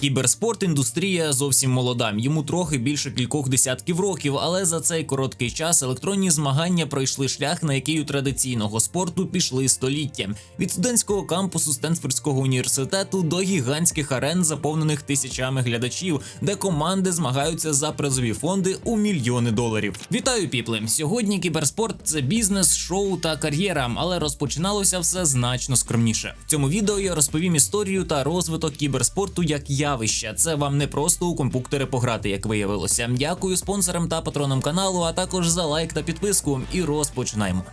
Кіберспорт індустрія зовсім молода. Йому трохи більше кількох десятків років, але за цей короткий час електронні змагання пройшли шлях, на який у традиційного спорту пішли століття. Від студентського кампусу Стенфордського університету до гігантських арен, заповнених тисячами глядачів, де команди змагаються за призові фонди у мільйони доларів. Вітаю, піпли! Сьогодні кіберспорт це бізнес, шоу та кар'єра, але розпочиналося все значно скромніше. В цьому відео я розповім історію та розвиток кіберспорту як явища. Це вам не просто у компуктери пограти, як виявилося. Дякую спонсорам та патронам каналу, а також за лайк та підписку. І розпочинаємо.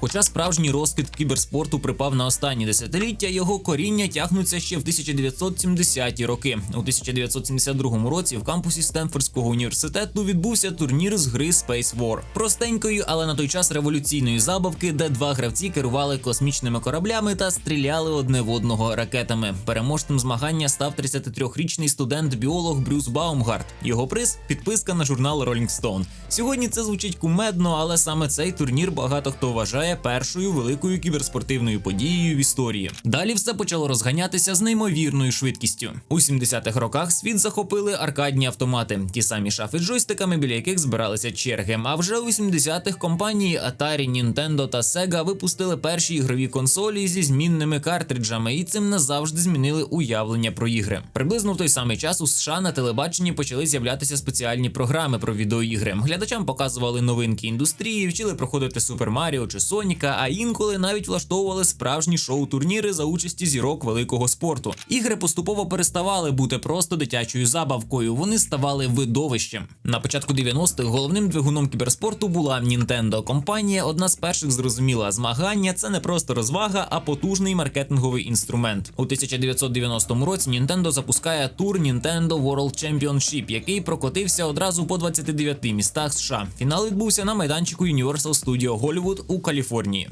Хоча справжній розквіт кіберспорту припав на останні десятиліття, його коріння тягнуться ще в 1970-ті роки. У 1972 році в кампусі Стенфордського університету відбувся турнір з гри Space War. простенької, але на той час революційної забавки, де два гравці керували космічними кораблями та стріляли одне в одного ракетами. Переможцем змагання став 33-річний студент-біолог Брюс Баумгарт. Його приз підписка на журнал Rolling Stone. Сьогодні це звучить кумедно, але саме цей турнір багато хто вважає першою великою кіберспортивною подією в історії. Далі все почало розганятися з неймовірною швидкістю. У 70-х роках світ захопили аркадні автомати, ті самі шафи з джойстиками, біля яких збиралися черги. А вже у 80-х компанії Atari, Nintendo та Sega випустили перші ігрові консолі зі змінними картриджами, і цим назавжди змінили уявлення про ігри. Приблизно в той самий час у США на телебаченні почали з'являтися спеціальні програми про відеоігри. Глядачам показували новинки індустрії, вчили проходити Супер Маріо чи Соніка, а інколи навіть влаштовували справжні шоу-турніри за участі зірок великого спорту. Ігри поступово переставали бути просто дитячою забавкою. Вони ставали видовищем. На початку 90-х головним двигуном кіберспорту була Nintendo. Компанія одна з перших зрозуміла, змагання це не просто розвага, а потужний маркетинговий інструмент. У 1990 році Nintendo запускає тур Nintendo World Championship, який прокотився одразу по 29 містах США. Фінал відбувся на майданчику Universal Studio Hollywood у Каліфорнії.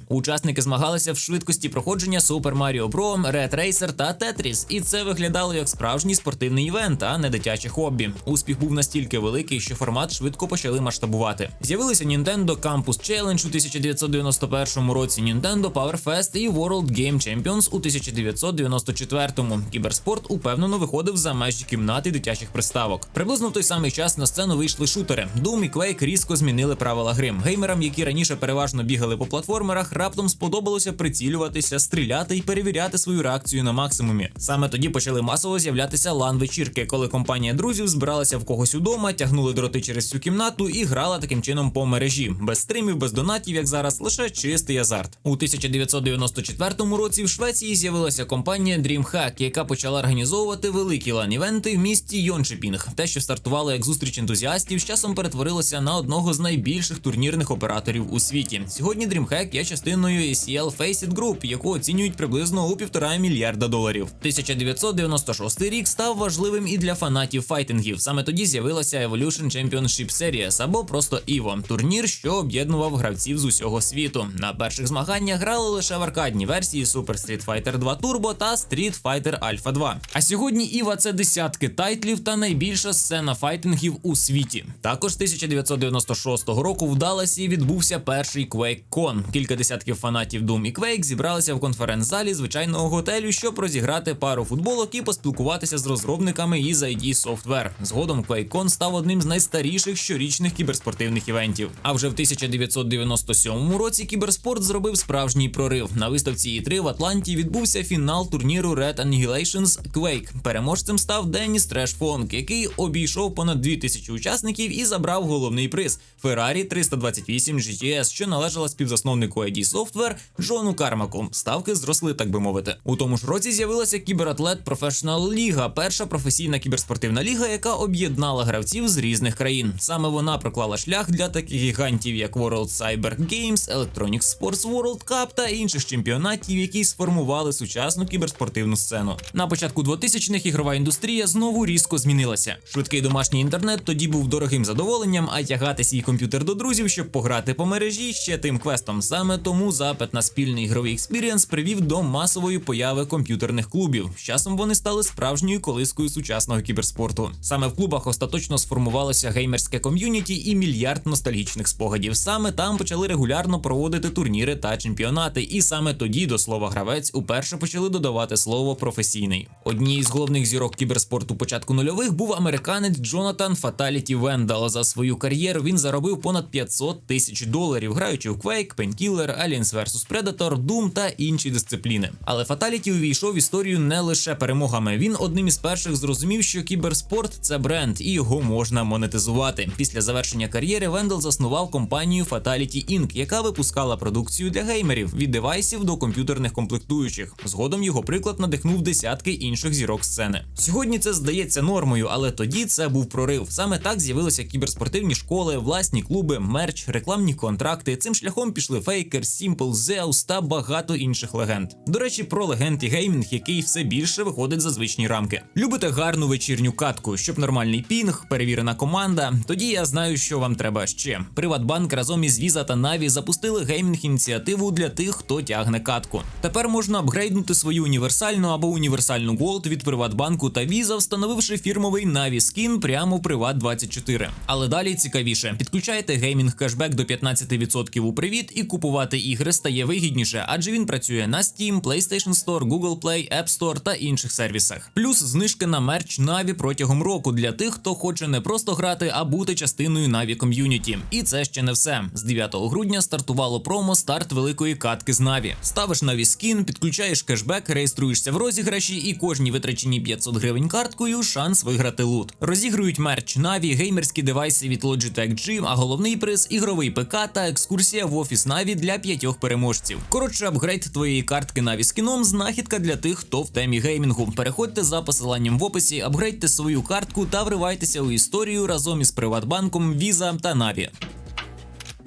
Учасники змагалися в швидкості проходження Super Mario Bros, Red Racer та Tetris, і це виглядало як справжній спортивний івент, а не дитяче хобі. Успіх був настільки великий, що формат швидко почали масштабувати. З'явилися Nintendo Campus Challenge у 1991 році, Nintendo Power Fest і World Game Champions у 1994-му. Кіберспорт упевнено виходив за межі кімнати дитячих приставок. Приблизно в той самий час на сцену вийшли шутери. Doom і Quake різко змінили правила гри. Геймерам, які раніше переважно бігали по платформерах, раптом сподобалося прицілюватися, стріляти і перевіряти свою реакцію на максимумі. Саме тоді почали масово з'являтися лан-вечірки, коли компанія друзів збиралася в когось удома, тягнули дроти через всю кімнату і грала таким чином по мережі, без стримів, без донатів, як зараз, лише чистий азарт. У 1994 році в Швеції з'явилася компанія DreamHack, яка почала організовувати великі лан-івенти в місті Йоншепінг. Те, що стартувало як зустріч ентузіастів, з часом перетворилося на одного з найбільших турнірних операторів у світі. Сьогодні DreamHack є частиною ACL Faceit Group, яку оцінюють приблизно у півтора мільярда доларів. 1996 рік став важливим і для фанатів файтингів. Саме тоді з'явилася Evolution Championship Series або просто EVO – турнір, що об'єднував гравців з усього світу. На перших змаганнях грали лише в аркадні версії Super Street Fighter 2 Turbo та Street Fighter Alpha 2. А сьогодні EVO – це десятки тайтлів та найбільша сцена файтингів у світі. Також 1996 року в Далласі відбувся перший QuakeCon. Кілька десятків фанатів Doom і Quake зібралися в конференц-залі звичайного готелю, щоб розіграти пару футболок і поспілкуватися з розробниками із ID Software. Згодом QuakeCon став одним з найстаріших щорічних кіберспортивних івентів. А вже в 1997 році кіберспорт зробив справжній прорив. На виставці E3 в Атланті відбувся фінал турніру Red Annihilations Quake. Переможцем став Деніс Треш Фонк, який обійшов понад 2000 учасників і забрав головний приз Ferrari 328 GTS, що належала співзасновнику ID Software Джону Кармаку. Ставки зросли, так би мовити. У тому ж році з'явилася кібератлет Professional Ліга, перша професійна кіберспортивна ліга, яка об'єднала гравців з різних країн. Саме вона проклала шлях для таких гігантів, як World Cyber Games, Electronic Sports World Cup та інших чемпіонатів, які сформували сучасну кіберспортивну сцену. На початку 2000-х ігрова індустрія знову різко змінилася. Швидкий домашній інтернет тоді був дорогим задоволенням, а тягати свій комп'ютер до друзів, щоб пограти по мережі ще тим квестом. Геймерам. Саме тому запит на спільний ігровий експірієнс привів до масової появи комп'ютерних клубів. З часом вони стали справжньою колискою сучасного кіберспорту. Саме в клубах остаточно сформувалося геймерське ком'юніті і мільярд ностальгічних спогадів. Саме там почали регулярно проводити турніри та чемпіонати. І саме тоді до слова гравець уперше почали додавати слово професійний. Однією з головних зірок кіберспорту початку нульових був американець Джонатан Фаталіті Вендал. За свою кар'єру він заробив понад 500 тисяч доларів, граючи в Quake, Painkiller, Aliens vs Predator, Doom та інші дисципліни. Але Фаталіті увійшов в історію не лише перемогами. Він одним із перших зрозумів, що кіберспорт це бренд, і його можна монетизувати. Після завершення кар'єри Вендел заснував компанію Fatality Inc., яка випускала продукцію для геймерів від девайсів до комп'ютерних комплектуючих. Згодом його приклад надихнув десятки інших зірок сцени. Сьогодні це здається нормою, але тоді це був прорив. Саме так з'явилися кіберспортивні школи, власні клуби, мерч, рекламні контракти. Цим шляхом пішли Faker, Simple, Zeus та багато інших легенд. До речі, про легенд і геймінг, який все більше виходить за звичні рамки. Любите гарну вечірню катку, щоб нормальний пінг, перевірена команда. Тоді я знаю, що вам треба ще. Приватбанк разом із Visa та Na'Vi запустили геймінг ініціативу для тих, хто тягне катку. Тепер можна апгрейднути свою універсальну або універсальну Gold від Приватбанку та Visa, встановивши фірмовий Na'Vi скін прямо в Приват 24. Але далі цікавіше: підключайте геймінг кешбек до 15% у привіт і купувати ігри стає вигідніше, адже він працює на Steam, PlayStation Store, Google Play, App Store та інших сервісах. Плюс знижки на мерч Na'Vi протягом року для тих, хто хоче не просто грати, а бути частиною Na'Vi ком'юніті. І це ще не все. З 9 грудня стартувало промо старт великої катки з Na'Vi. Ставиш Na'Vi скін, підключаєш кешбек, реєструєшся в розіграші, і кожні витрачені 500 гривень карткою шанс виграти лут. Розігрують мерч Na'Vi, геймерські девайси від Logitech G, а головний приз ігровий ПК та екскурсія в офіс Na'Vi для п'ятьох переможців. Коротше, апгрейд твоєї картки Наві з кіном знахідка для тих, хто в темі геймінгу. Переходьте за посиланням в описі, апгрейдьте свою картку та вривайтеся у історію разом із Приватбанком, Visa та Na'Vi.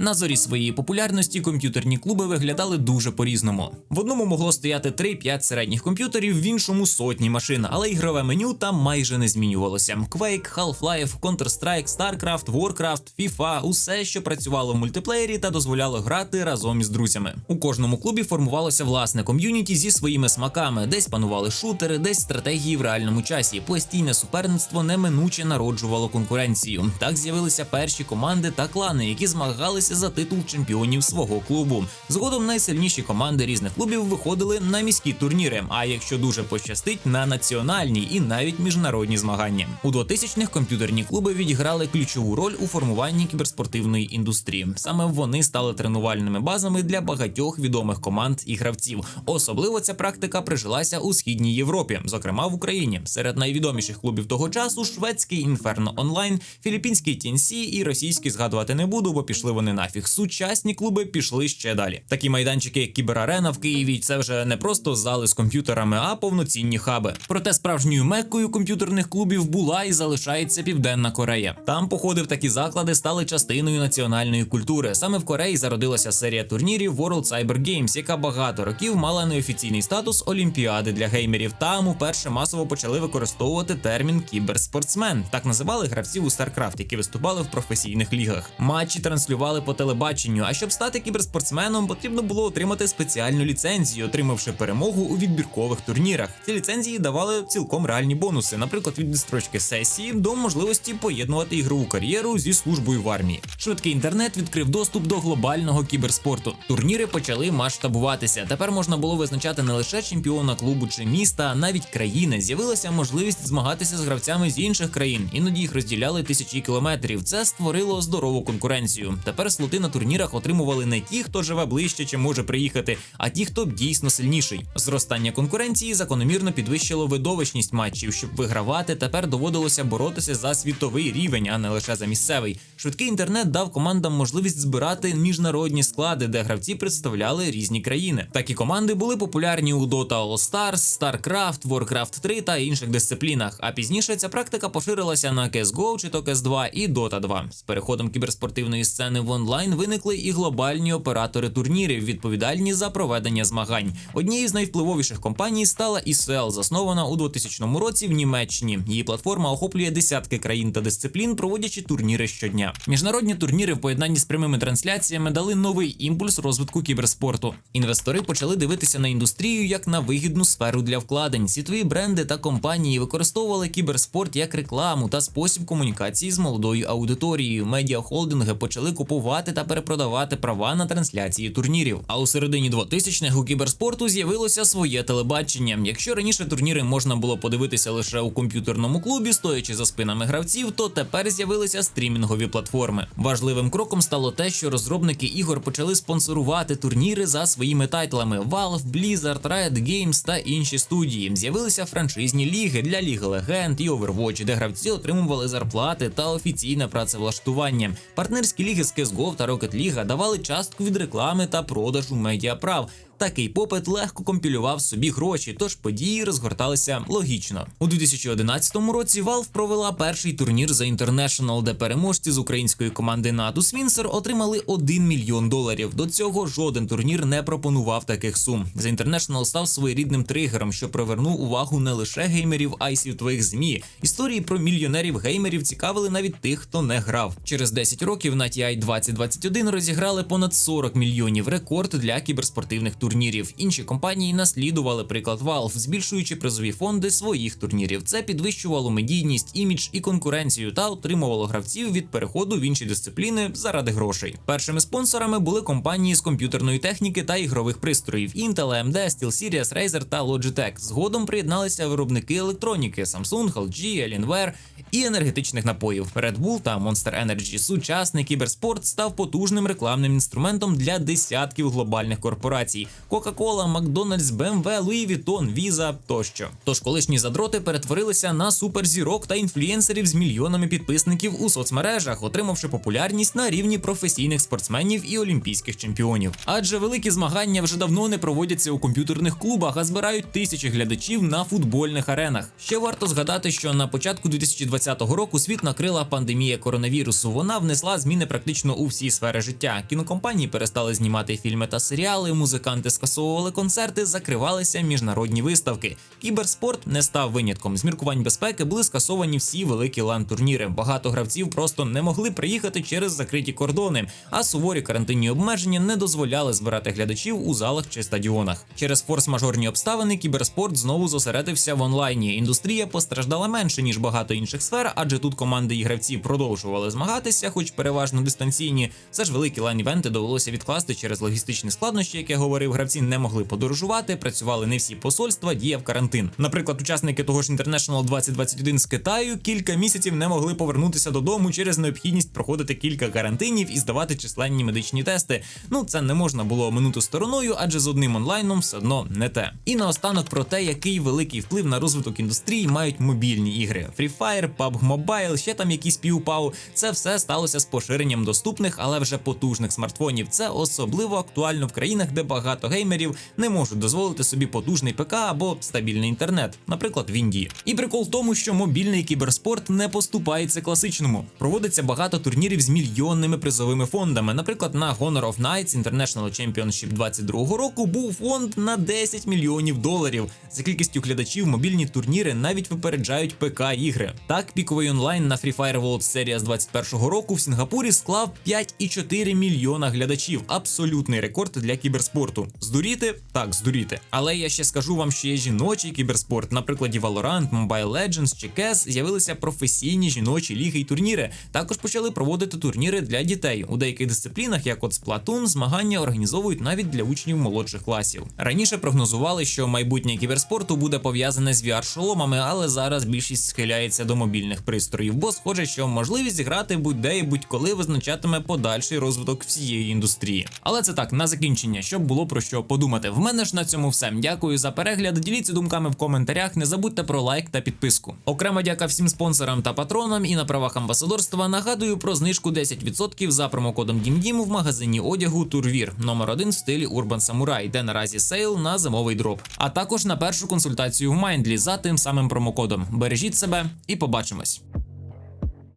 На зорі своєї популярності комп'ютерні клуби виглядали дуже по-різному. В одному могло стояти 3-5 середніх комп'ютерів, в іншому сотні машин, але ігрове меню там майже не змінювалося. Quake, Half-Life, Counter-Strike, StarCraft, Warcraft, FIFA – усе, що працювало в мультиплеєрі та дозволяло грати разом із друзями. У кожному клубі формувалося власне ком'юніті зі своїми смаками, десь панували шутери, десь стратегії в реальному часі. Постійне суперництво неминуче народжувало конкуренцію. Так з'явилися перші команди та клани, які змагалися за титул чемпіонів свого клубу. Згодом найсильніші команди різних клубів виходили на міські турніри. А якщо дуже пощастить, на національні і навіть міжнародні змагання. У 2000-х комп'ютерні клуби відіграли ключову роль у формуванні кіберспортивної індустрії. Саме вони стали тренувальними базами для багатьох відомих команд і гравців. Особливо ця практика прижилася у східній Європі, зокрема в Україні. Серед найвідоміших клубів того часу шведський Інферно Онлайн, філіппінський TNC і російський згадувати не буду, бо пішли вони нафіг. Сучасні клуби пішли ще далі. Такі майданчики, як Кіберарена в Києві, це вже не просто зали з комп'ютерами, а повноцінні хаби. Проте справжньою меккою комп'ютерних клубів була і залишається Південна Корея. Там походи в такі заклади стали частиною національної культури. Саме в Кореї зародилася серія турнірів World Cyber Games, яка багато років мала неофіційний статус Олімпіади для геймерів. Там уперше масово почали використовувати термін кіберспортсмен. Так називали гравців у StarCraft, які виступали в професійних лігах. Матчі транслювали по телебаченню. А щоб стати кіберспортсменом, потрібно було отримати спеціальну ліцензію, отримавши перемогу у відбіркових турнірах. Ці ліцензії давали цілком реальні бонуси, наприклад, від відстрочки сесії до можливості поєднувати ігрову кар'єру зі службою в армії. Швидкий інтернет відкрив доступ до глобального кіберспорту. Турніри почали масштабуватися. Тепер можна було визначати не лише чемпіона клубу чи міста, а навіть країни. З'явилася можливість змагатися з гравцями з інших країн. Іноді їх розділяли тисячі кілометрів. Це створило здорову конкуренцію. Тепер слоти на турнірах отримували не ті, хто живе ближче чи може приїхати, а ті, хто дійсно сильніший. Зростання конкуренції закономірно підвищило видовищність матчів. Щоб вигравати, тепер доводилося боротися за світовий рівень, а не лише за місцевий. Швидкий інтернет дав командам можливість збирати міжнародні склади, де гравці представляли різні країни. Такі команди були популярні у Dota All Stars, StarCraft, Warcraft 3 та інших дисциплінах. А пізніше ця практика поширилася на CSGO чи то CS2 і Dota 2. З переходом кіберспортивної сцени в онлайн виникли і глобальні оператори турнірів, відповідальні за проведення змагань. Однією з найвпливовіших компаній стала ESL, заснована у 2000 році в Німеччині. Її платформа охоплює десятки країн та дисциплін, проводячи турніри щодня. Міжнародні турніри в поєднанні з прямими трансляціями дали новий імпульс розвитку кіберспорту. Інвестори почали дивитися на індустрію як на вигідну сферу для вкладень. Світові бренди та компанії використовували кіберспорт як рекламу та спосіб комунікації з молодою аудиторією. Медіахолдинги почали купувати та перепродавати права на трансляції турнірів. А у середині 2000-х у кіберспорту з'явилося своє телебачення. Якщо раніше турніри можна було подивитися лише у комп'ютерному клубі, стоячи за спинами гравців, то тепер з'явилися стрімінгові платформи. Важливим кроком стало те, що розробники ігор почали спонсорувати турніри за своїми тайтлами Valve, Blizzard, Riot Games та інші студії. З'явилися франшизні ліги для Ліги Легенд і Overwatch, де гравці отримували зарплати та офіційне працевлаштування. Партнерські ліги з CSGO та Rocket League давали частку від реклами та продажу медіаправ. Такий попит легко компілював собі гроші, тож події розгорталися логічно. У 2011 році Valve провела перший турнір за International, де переможці з української команди Natus Windsor отримали 1 мільйон доларів. До цього жоден турнір не пропонував таких сум. The International став своєрідним тригером, що привернув увагу не лише геймерів, а й світових змі. Історії про мільйонерів геймерів цікавили навіть тих, хто не грав. Через 10 років на TI 2021 розіграли понад 40 мільйонів рекорд для кіберспортивних турнірів турнірів. Інші компанії наслідували приклад Valve, збільшуючи призові фонди своїх турнірів. Це підвищувало медійність, імідж і конкуренцію та отримувало гравців від переходу в інші дисципліни заради грошей. Першими спонсорами були компанії з комп'ютерної техніки та ігрових пристроїв: Intel, AMD, SteelSeries, Razer та Logitech. Згодом приєдналися виробники електроніки Samsung, LG, Alienware і енергетичних напоїв. Red Bull та Monster Energy. Сучасний кіберспорт став потужним рекламним інструментом для десятків глобальних корпорацій. Coca-Cola, Макдональдс, BMW, Louis Vuitton, Visa тощо. Тож колишні задроти перетворилися на суперзірок та інфлюєнсерів з мільйонами підписників у соцмережах, отримавши популярність на рівні професійних спортсменів і олімпійських чемпіонів. Адже великі змагання вже давно не проводяться у комп'ютерних клубах, а збирають тисячі глядачів на футбольних аренах. Ще варто згадати, що на початку 2020 року світ накрила пандемія коронавірусу. Вона внесла зміни практично у всі сфери життя. Кінокомпанії перестали знімати фільми та серіали, музиканти скасовували концерти, закривалися міжнародні виставки. Кіберспорт не став винятком. З міркувань безпеки були скасовані всі великі лан-турніри. Багато гравців просто не могли приїхати через закриті кордони, а суворі карантинні обмеження не дозволяли збирати глядачів у залах чи стадіонах. Через форс-мажорні обставини кіберспорт знову зосередився в онлайні. Індустрія постраждала менше ніж багато інших сфер, адже тут команди і гравці продовжували змагатися, хоч переважно дистанційні. Все ж великі лайн-івенти довелося відкласти через логістичні складнощі, як я говорив, гравці не могли подорожувати, працювали не всі посольства, діяв карантин. Наприклад, учасники того ж International 2021 з Китаю кілька місяців не могли повернутися додому через необхідність проходити кілька карантинів і здавати численні медичні тести. Ну це не можна було оминути стороною, адже з одним онлайном все одно не те. І наостанок про те, який великий вплив на розвиток індустрії мають мобільні ігри. Free Fire, PUBG Mobile, ще там якісь півпау. Це все сталося з поширенням доступних, але вже потужних смартфонів. Це особливо актуально в країнах, де багато геймерів не можуть дозволити собі потужний ПК або стабільний інтернет, наприклад, в Індії. І прикол в тому, що мобільний кіберспорт не поступається класичному. Проводиться багато турнірів з мільйонними призовими фондами. Наприклад, на Honor of Knights International Championship 22 року був фонд на 10 мільйонів доларів. За кількістю глядачів мобільні турніри навіть випереджають ПК ігри. Так, піковий онлайн на Free Fire World Series 21 року в Сінгапурі склав 5,4 мільйона глядачів. Абсолютний рекорд для кіберспорту. Здуріти? Так, здуріти. Але я ще скажу вам, що є жіночий кіберспорт. На прикладі Valorant, Mobile Legends чи CES з'явилися професійні жіночі ліги й турніри. Також почали проводити турніри для дітей. У деяких дисциплінах, як от Splatoon, змагання організовують навіть для учнів молодших класів. Раніше прогнозували, що майбутнє кіберспорту буде пов'язане з VR-шоломами, але зараз більшість схиляється до мобільних пристроїв, бо схоже, що можливість грати будь-де і будь-коли визначатиме подальший розвиток всієї індустрії. Але це так на закінчення, щоб було про що подумати. В мене ж на цьому все. Дякую за перегляд. Діліться думками в коментарях. Не забудьте про лайк та підписку. Окрема дяка всім спонсорам та патронам. І на правах амбасадорства нагадую про знижку 10% за промокодом DIMDIM в магазині одягу Турвір номер 1 в стилі Urban Samurai, де наразі сейл на зимовий дроп. А також на першу консультацію в Майндлі за тим самим промокодом. Бережіть себе і побачимось.